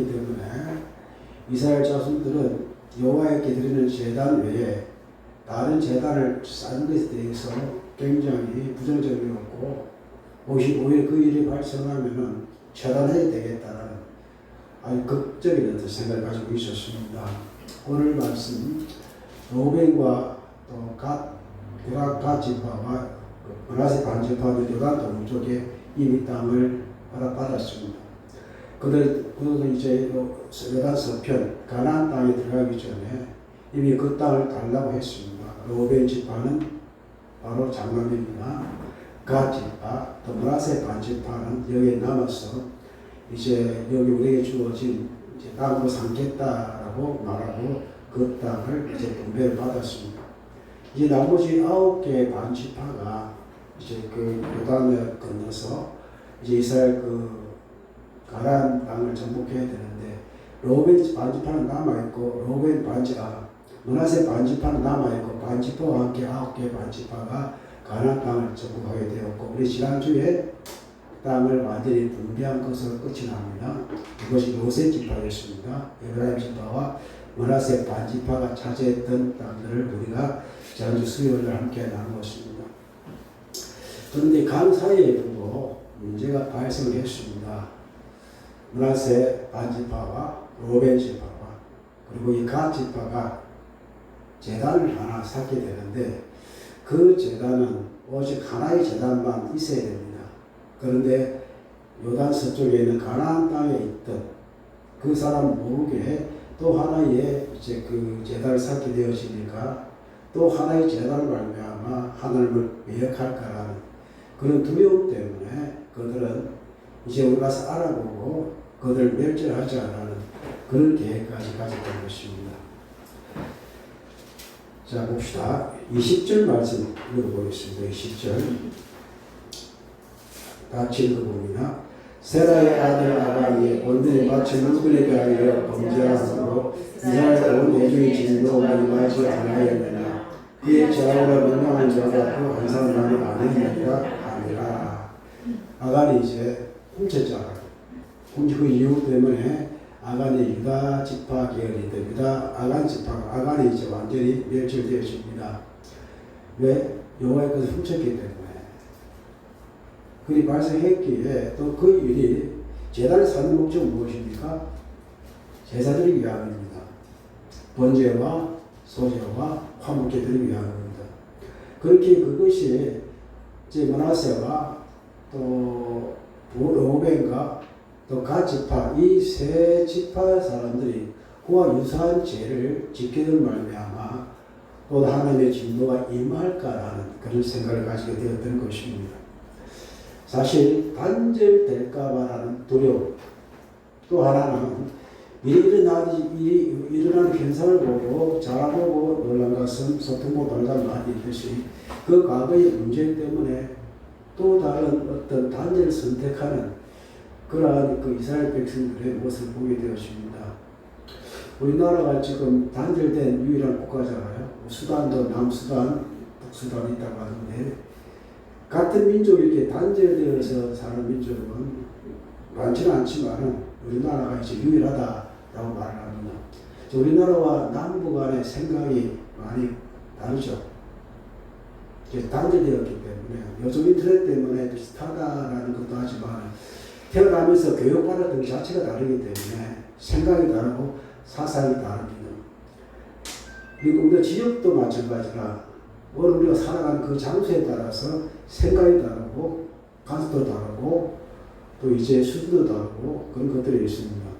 그렇기 때문에 이스라엘 자손들은 여호와께 드리는 제단 외에 다른 제단을 쌓는 것에 대해서 굉장히 부정적이었고 오히- 오히려 그 일이 발생하면은 처단해야 되겠다라는 아주 극적인 어떤 생각을 가지고 있었습니다. 오늘 말씀 로벤과 또갓 유락 갓 지파와 그 브라세 반 지파도 요단 동쪽에 이미 땅을 받았습니다. 그들 그들도 이제 요단 서편 가나안 땅에 들어가기 전에 이미 그 땅을 달라고 했습니다. 로벤 지파는 바로 장남입니다. 갓 지파 또 브라세 반 지파는 여기에 남아서 이제 여기 우리에게 주어진 이제 땅으로 삼겠다라고 말하고 그 땅을 이제 분배를 받았습니다. 이제 나머지 아홉 개의 반 지파가 이제 그 요단을 건너서 이제 이스라엘 그 가나안 땅을 정복해야 되는데 로벤 반지파는 남아 있고 로벤 반지파 문하세 반지파는 남아 있고 반지파와 함께 아홉 개의 반지파가 가나안 땅을 정복하게 되었고 우리 지난주에 땅을 완전히 분배한 것으로 끝이 납니다. 이것이 요셉 지파였습니다. 에브라임 지파와 문하세 반지파가 차지했던 땅들을 우리가 지난주 수요일에 함께 나누었습니다. 그런데 강 사이에 두고 문제가 발생했습니다. 문하세 반지파와 로벤 지파와 그리고 이갓 지파가 재단을 하나 쌓게 되는데 그 재단은 오직 하나의 재단만 있어야 됩니다. 그런데 요단 서쪽에 있는 가나안 땅에 있던 그 사람 모르게 또 하나의 이제 그 재단을 쌓게 되어지니까 또 하나의 재단을 말미암아 하나님을 매역할까라는 그런 두려움 때문에 그들은 이제 우리 가서 알아보고 그들을 멸절하자라는 그런 계획까지 가졌던 것입니다. 자 봅시다. 20절 말씀 읽어보겠습니다. 20절 같이 읽어봅니다. 세라의 아들 아가니의 본들이 마치 물건에 대하여 범죄함으로 이스라엘 온 대중이 진노가 임하지 않하였느냐 그의 좌우라 명령한 자가 그한 사람만이 아니니까 아니라 아간이 이제. 훔치 그 이유 때문에 아간이 유다 지파 계열이 됩니다. 아간 지파 아간이 이제 완전히 멸절되어집니다. 왜 여호와의 것을 훔쳤기 때문에. 그리 발생했기에 또 그 일이 재단을 사는 목적은 무엇입니까? 제사드리기 위함입니다. 번제와 소제와 화목제 드리기 위함입니다. 그렇게 그것이 이제 문하세와 또 로벤과 또 가지파 이 세 지파 사람들이 그와 유사한 죄를 지키는 말미암아 또 하나님의 진노가 임할까라는 그런 생각을 가지게 되었던 것입니다. 사실 단절될까봐라는 두려움. 또 하나는 미리 일어나지 일이 일어나는 현상을 보고 잘하고 놀란 것은 소통보 돌간 말이 있듯이 그 과거의 문제 때문에 또 다른 어떤 단절을 선택하는 그러한 그 이스라엘 백성들의 모습을 보게 되었습니다. 우리나라가 지금 단절된 유일한 국가잖아요. 수단도 남수단, 북수단 있다고 하는데 같은 민족이 이렇게 단절되어서 사는 민족은 많지는 않지만은 우리나라가 이제 유일하다라고 말을 합니다. 우리나라와 남북 간의 생각이 많이 다르죠. 단절되었기 때문에 요즘 인터넷 때문에 비슷하다라는 것도 하지만 태어나면서 교육받았던 것 자체가 다르기 때문에 생각이 다르고 사상이 다릅니다. 그리고 우리가 지역도 마찬가지라 오늘 우리가 살아가는 그 장소에 따라서 생각이 다르고 가수도 다르고 또 이제 수준도 다르고 그런 것들이 있습니다.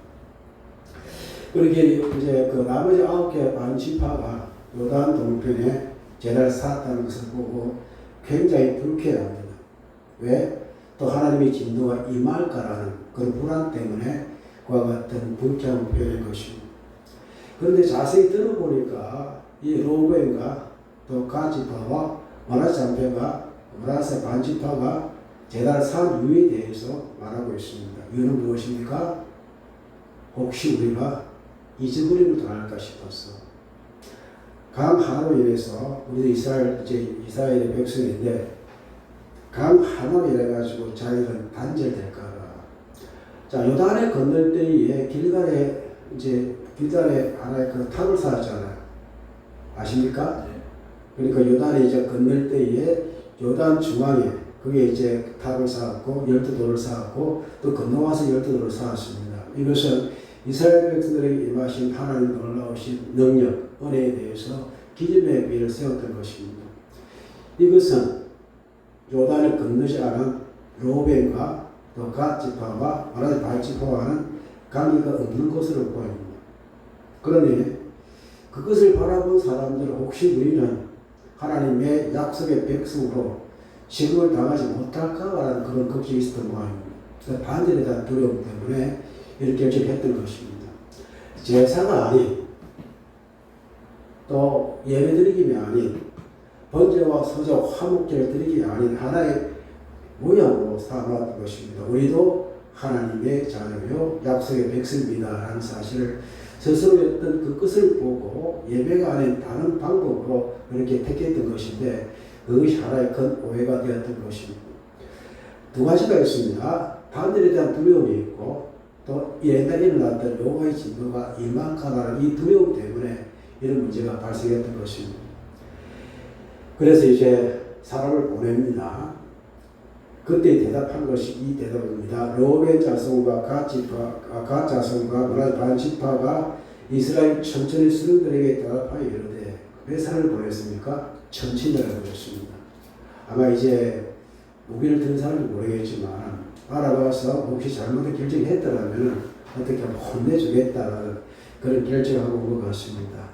그렇게 이제 그 나머지 아홉 개 반 지파가 요단 동편에 제단을 쌓았다는 것을 보고 굉장히 불쾌합니다. 왜? 또 하나님의 진노가 임할까라는 그런 불안 때문에 그와 같은 불쾌함을 표현한 것입니다. 그런데 자세히 들어보니까 이 로벤과 또 가지파와 마라장패가 마라세 반지파가 제단을 산 이유에 대해서 말하고 있습니다. 이유는 무엇입니까? 혹시 우리가 잊어버림을 당할까 싶어서 강 하나로 인해서 우리도 이스라엘 이제 이스라엘의 백성인데 강 하나로 인해 가지고 자기는 단절될까봐 자, 요단에 건널 때에 길갈에 이제 길갈에 하나의 그 탑을 쌓았잖아요. 아십니까? 네. 그러니까 요단에 이제 건널 때에 요단 중앙에 그게 이제 탑을 쌓았고 열두 돌을 쌓았고 또 건너와서 열두 돌을 쌓았습니다. 이것은 이스라엘 백성들에게 임하신 하나님 놀라우신 능력, 은혜에 대해서 기념의 비를 세웠던 것입니다. 이것은 요단을 건너지 않은 로벤과 또 갓지파와 말하자면 발지파와는 관계가 없는 것으로 보입니다. 그러니 그것을 바라본 사람들은 혹시 우리는 하나님의 약속의 백성으로 지금을 당하지 못할까라는 그런 걱정이 있었던 모양입니다. 그 반전에 대한 두려움 때문에 이렇게 결정했던 것입니다. 제사가 아닌 또 예배 드리김이 아닌 번제와 서저 화목제를 드리기 아닌 하나의 모양으로 삼았던 것입니다. 우리도 하나님의 자녀요 약속의 백성입니다라는 사실을 스스로였던 그 끝을 보고 예배가 아닌 다른 방법으로 그렇게 택했던 것인데 그것이 하나의 큰 오해가 되었던 것입니다. 두 가지가 있습니다. 반들에 대한 두려움이 있고 또 옛날에 일어났던 여호와의 진노가 임박하다는 이 두려움 때문에 이런 문제가 발생했던 것입니다. 그래서 이제 사람을 보냅니다. 그때 대답한 것이 이 대답입니다. 로벤 자손과 갓 지파, 아, 갓 자손과 문화 반 지파가 이스라엘 천천히 수령들에게 대답하여 이르되 몇 사람을 보냈습니까? 천친이라고 그랬습니다. 아마 이제 무기를 든 사람은 모르겠지만 알아봐서 혹시 잘못된 결정했더라면 어떻게 하면 혼내주겠다는 그런 결정하고 온 것 같습니다.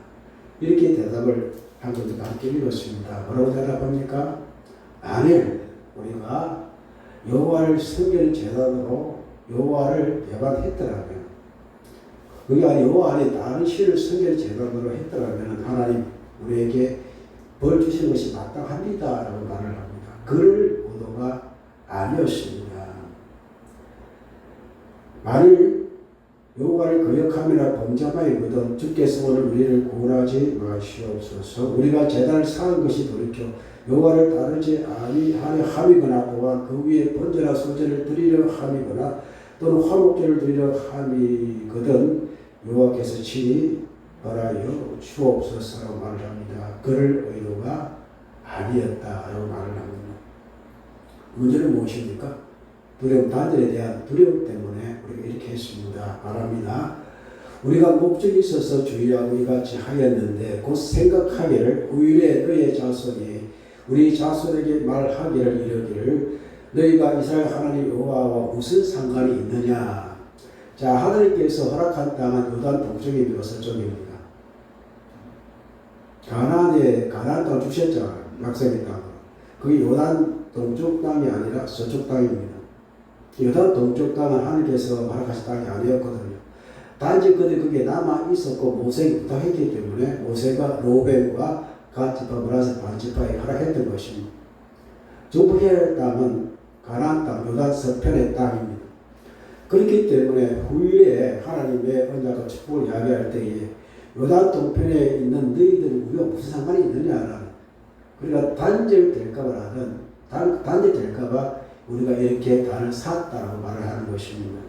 이렇게 대답을 한 것도 함께 읽었습니다. 뭐라고 대답합니까? 만일 우리가 여호와를 섬기는 재단으로 여호와를 배반했더라면 그게 아니 여호와 안에 다른 신을 섬기는 재단으로 했더라면 하나님 우리에게 벌 주시는 것이 마땅합니다라고 말을 합니다. 그럴 의도가 아니었습니다. 만일 여호와를 거역함이나 범죄하였거든 주께서 오늘 우리를 구원하지 마시옵소서. 우리가 재단을 쌓은 것이 돌이켜 여호와를 따르지 아니하려 함이거나 또한 그 위에 번제나 소제를 드리려 함이거나 또는 화목제를 드리려 함이거든 여호와께서 친히 벌하여 주옵소서라고 말을 합니다. 그럴 의도가 아니었다라고 말을 합니다. 문제는 무엇입니까? 두려움, 단절에 대한 두려움 때문에 이렇게 했습니다. 말합니다. 우리가 목적이 있어서 주의하고 이같이 하였는데 곧 생각하기를 후일에 너의 자손이 우리 자손에게 말하기를 이르기를 너희가 이스라엘 하나님 여호와와 무슨 상관이 있느냐? 자 하나님께서 허락한 땅은 요단 동쪽이며 서쪽입니다. 가나안에 가나안 땅 주셨잖아요 약속의 땅 그게 요단 동쪽 땅이 아니라 서쪽 땅입니다 요단 동쪽 땅은 하나님께서 허락하신 땅이 아니었거든요 단지 그들 그게 남아 있었고 모세가 부탁했기 때문에 모세가 로벤과 갓지파 브라스 반지파에 허락했던 것입니다. 조부의 땅은 가나안 땅, 요단 서편의 땅입니다. 그렇기 때문에 후일에 하나님의 언약과 축복을 이야기할 때에 요단 동편에 있는 너희들은 우리가 무슨 상관이 있느냐라는 그러니까 단절될까봐 라는 단, 단절될까봐 우리가 이렇게 단을 샀다라고 말을 하는 것입니다.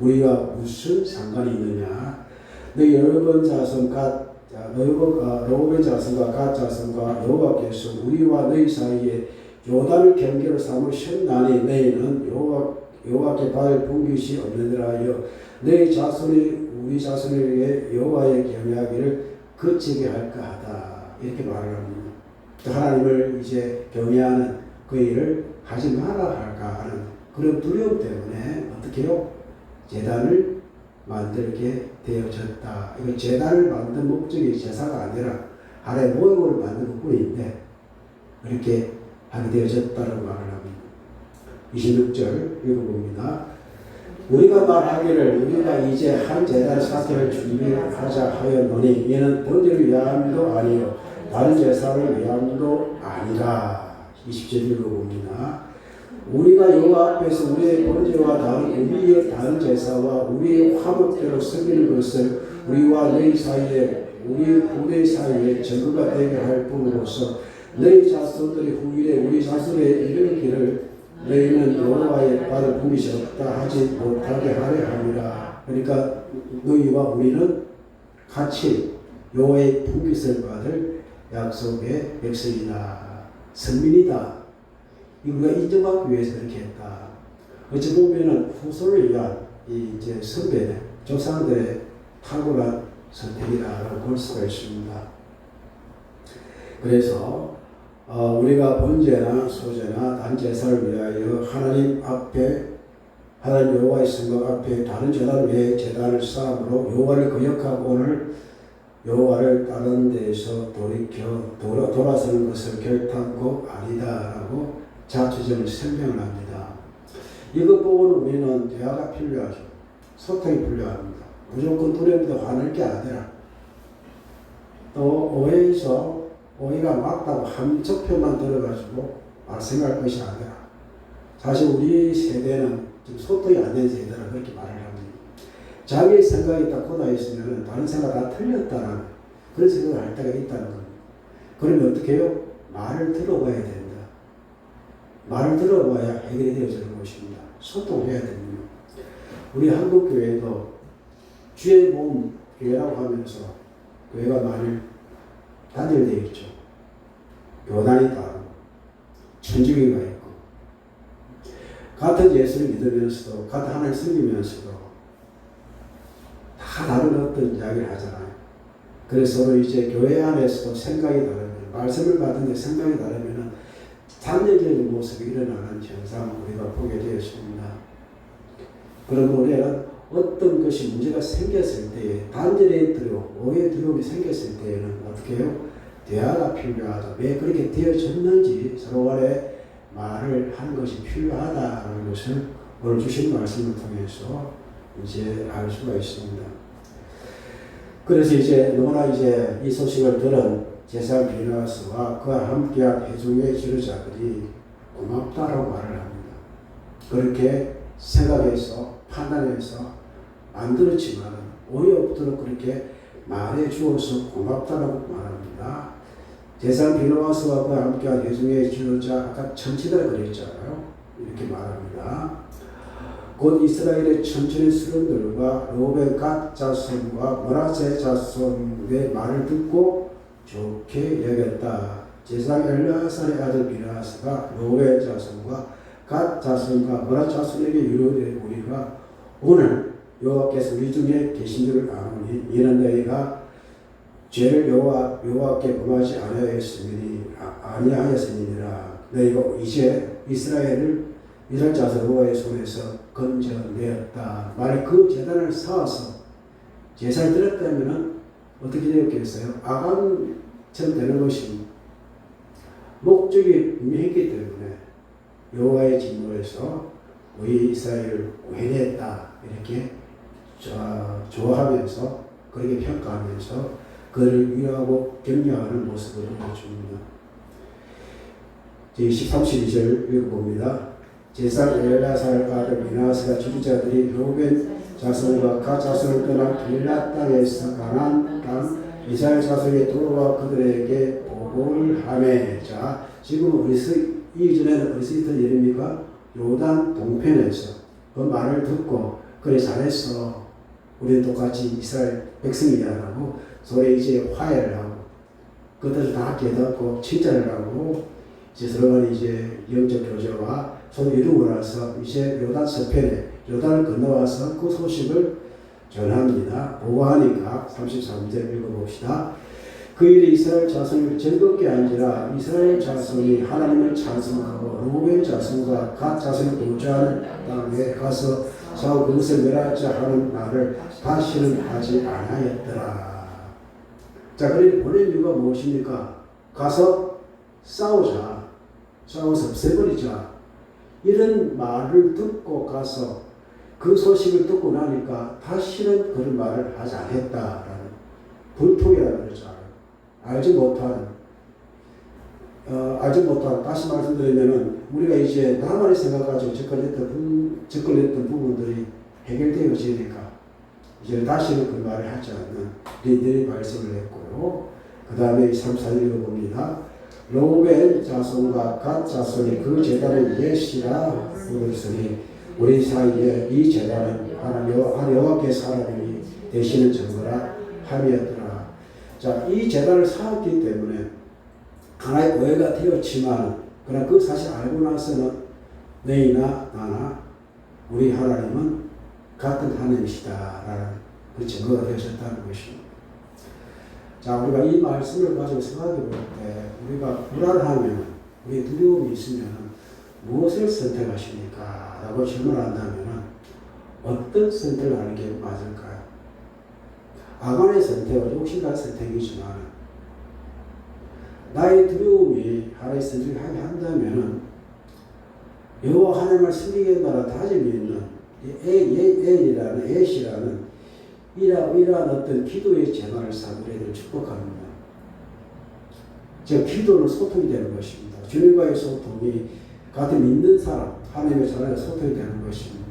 우리가 무슨 상관이 있느냐 너희 여러 번 자손 갓 자, 너희가 로벤 자손과 갓 자손과 여호와께서 우리와 너희 사이에 요단을 경계로 삼으셨나니 너희는 여호와 여호와께 받을 분깃이 없느니라 하여 너희 자손이 우리 자손에게 여호와의 경외하기를 그치게 할까 하다 이렇게 말을 합니다. 또 하나님을 이제 경외하는 그 일을 하지 말아 할까 하는 그런 두려움 때문에 어떻게요? 재단을 만들게 되어졌다. 이거 재단을 만든 목적이 제사가 아니라 하나의 모형을 만든 것 뿐인데 그렇게 하게 되어졌다는 말을 합니다. 26절 읽어봅니다. 우리가 말하기를 우리가 이제 한 제단 사태를 준비하자 하였노니 이는 번제를 위함도 아니요 다른 제사를 위함도 아니라 20절 읽어봅니다. 우리가 여호와 앞에서 우리의 번제와 다른 우리의 다른 제사와 우리의 화목대로 섬기는 것을 우리와 너희 사이에 우리 후대 사이에 증거가 되게 할 뿐으로서 너희 자손들이 후일에 우리 자손에 이르기를 너희는 여호와의 받을 분깃이 없다 하지 못하게 하려 함이라. 그러니까 너희와 우리는 같이 여호와의 분깃을 받을 약속의 백성이다. 선민이다. 우리가 인정받기 위해서 그렇게 했다. 어찌 보면은 후손을 위한 이 이제 선배 조상들의 탁월한 선택이라고 볼 수가 있습니다. 그래서 어, 우리가 번제나 소제나 단제사를 위하여 하나님 앞에 하나님 여호와의 성곽 앞에 다른 제단 외에 제단을 쌓음으로 여호와를 거역하고 오늘 여호와를 다른 데에서 돌이켜 돌아, 돌아서는 것을 결단코 아니다라고 자초점을 설명을 합니다. 이것 보고는 우리는 대화가 필요하죠. 소통이 필요합니다. 무조건 두려움도 화낼 게 아니라 또 오해에서 오해가 맞다고 한쪽표만 들어가지고 말생각할 것이 아니라 사실 우리 세대는 좀 소통이 안 된 세대라 그렇게 말을. 자기의 생각이 딱 있으면 다른 생각 다 틀렸다는 그런 생각을 할 때가 있다는 겁니다. 그러면 어떻게 해요? 말을 들어봐야 된다. 말을 들어봐야 해결이 되어지는 것입니다. 소통해야 됩니다. 우리 한국 교회도 주의 몸 교회라고 하면서 교회가 많이 단절되어 있죠. 교단이 다르고 천주교가 있고 같은 예수를 믿으면서도 같은 하나님 섬기면서도 다 다른 어떤 이야기를 하잖아요. 그래서 서로 이제 교회 안에서도 생각이 다르면 말씀을 받는데 생각이 다르면 단절적인 모습이 일어나는 현상을 우리가 보게 되었습니다. 그럼 우리는 어떤 것이 문제가 생겼을 때에 단절의 두려움, 오해의 두려움이 생겼을 때에는 어떻게 해요? 대화가 필요하다. 왜 그렇게 되어졌는지 서로 간에 말을 하는 것이 필요하다는 것을 오늘 주신 말씀을 통해서 이제 알 수가 있습니다. 그래서 이제 너무나 이제 이 소식을 들은 제사 비나스와 그와 함께한 회중의 지도자들이 고맙다라고 말을 합니다. 그렇게 생각해서 판단해서 만들었지만 오해 없도록 그렇게 말해 주어서 고맙다라고 말합니다. 제사 비나스와 그와 함께한 회중의 지도자 아까 천치들 그랬잖아요. 이렇게 말합니다. 곧 이스라엘의 천천의 수령들과 로벤 갓 자손과 모라세 자손의 말을 듣고 좋게 여겼다. 제사 엘라살의 아들 비나스가 로벤 자손과 갓 자손과 모라 자손에게 유로되 우리가 오늘 여호와께서 우리 중에 계신 줄을 아노니 이는 너희가 죄를 여호와 여호와께 범하지 아니하였으니 아, 아니하였으니라 너희가 이제 이스라엘을 이스라엘 자손 여호와의 손에서 건져내었다. 만약 그 재단을 쌓아서 제사를 드렸다면 어떻게 되었겠어요? 아간처럼 되는 것이 목적이 분명했기 때문에 여호와의 진노에서 우리 이스라엘을 구해냈다 이렇게 좋아하면서 그렇게 평가하면서 그를 위로하고 격려하는 모습을 보여줍니다. 13, 12절 읽어봅니다. 제사 엘라살 아들 미나스가 지주자들이 로벤 자손과 가 자손을 떠나 길라 땅에서 가난 땅 이스라엘 자손이 돌아와 그들에게 보고를 하매 자 지금 어디서 이전에는 어디서 있던 일입니까? 요단 동편에서 그 말을 듣고 그래 잘했어 우리는 똑같이 이스라엘 백성이야라고 소리 이제 화해를 하고 그들을 다 깨닫고 칭찬을 하고 이제 서로 이제 영적 교제와 서로 이루고 나서 이제 요단 서편에 요단을 건너와서 그 소식을 전합니다. 보고하니까 33절 읽어봅시다. 그 일이 이스라엘 자손을 즐겁게 한지라 이스라엘 자손이 하나님을 찬송하고 로벤 자손과 갓 자손이 도주하는 땅에 가서 사울 그것을 멸하자 하는 말을 다시는 하지 않았더라. 자, 그러니 보낸 이유가 무엇입니까? 가서 싸우자. 싸워서 없애버리자. 이런 말을 듣고 가서 그 소식을 듣고 나니까 다시는 그런 말을 하지 않겠다라는 불통이라고 그러잖아요. 알지 못한, 어, 알지 못한, 다시 말씀드리면은 우리가 이제 나만의 생각 가지고 접근했던, 부, 접근했던 부분들이 해결되어지니까 이제 다시는 그 말을 하지 않는 리들이 말씀을 했고요. 그 다음에 3, 4, 1을 봅니다. 로벤 자손과 갓 자손이 그 제단을 예시라 부르으니 우리 사이에 이 제단은 하나님 여호와께서 하나님이 되시는 증거라 함이었더라. 자, 이 제단을 쌓았기 때문에 하나의 오해가 되었지만 그러나 그 사실 알고 나서는 너희나 나나 우리 하나님은 같은 하나님이시다라는 그 증거가 되어졌다는 것입니다. 자, 우리가 이 말씀을 가지고 생각해 볼 때, 우리가 불안하면, 우리 두려움이 있으면, 무엇을 선택하십니까? 라고 질문한다면, 어떤 선택을 하는 게 맞을까요? 아간의 선택은 욕심과 선택이지만, 나의 두려움이 하나의 선택을 하게 한다면, 여호와 하나님을 섬기겠다는 다짐이 있는 에이라는 에시라는 이라, 이러한 어떤 기도의 쌓은 우리를 축복합니다. 즉, 기도는 소통이 되는 것입니다. 주님과의 소통이 같은 믿는 사람, 하나님의 사람과 소통이 되는 것입니다.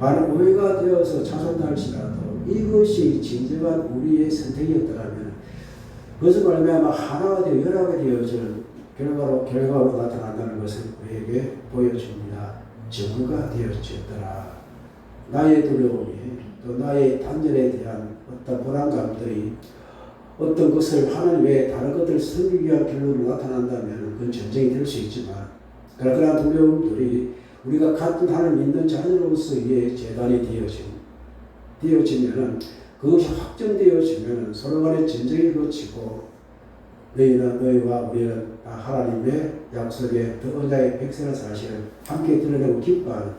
많은 오해가 되어서 자손날지라도 이것이 진정한 우리의 선택이었더라면 그것을 말미암아 하나가 되어 연합이 되어지는 결과로 결과로 나타난다는 것을 우리에게 보여줍니다. 증거가 되어졌더라. 나의 두려움이 또 나의 단절에 대한 어떤 불안감들이 어떤 것을 하나님 외에 다른 것들을 섬기기 위한 결론으로 나타난다면 그건 전쟁이 될 수 있지만 그러한 두려움들이 우리가 같은 하나님 믿는 자녀로서의 재단이 되어진 되어지면은 그것이 확정되어지면 서로 간에 전쟁이 거치고 너희나 너희와 우리는 다 하나님의 약속의 더 언약의 백성의 사실을 함께 드러내고 기뻐하는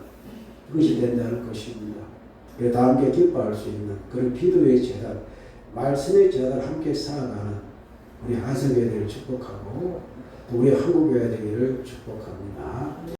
그것이 된다는 것입니다. 그래 다 함께 기뻐할 수 있는 그런 기도의 재단, 말씀의 재단을 함께 쌓아가는 우리 한성교회 되기를 축복하고 또 우리 한국교회 되기를 축복합니다.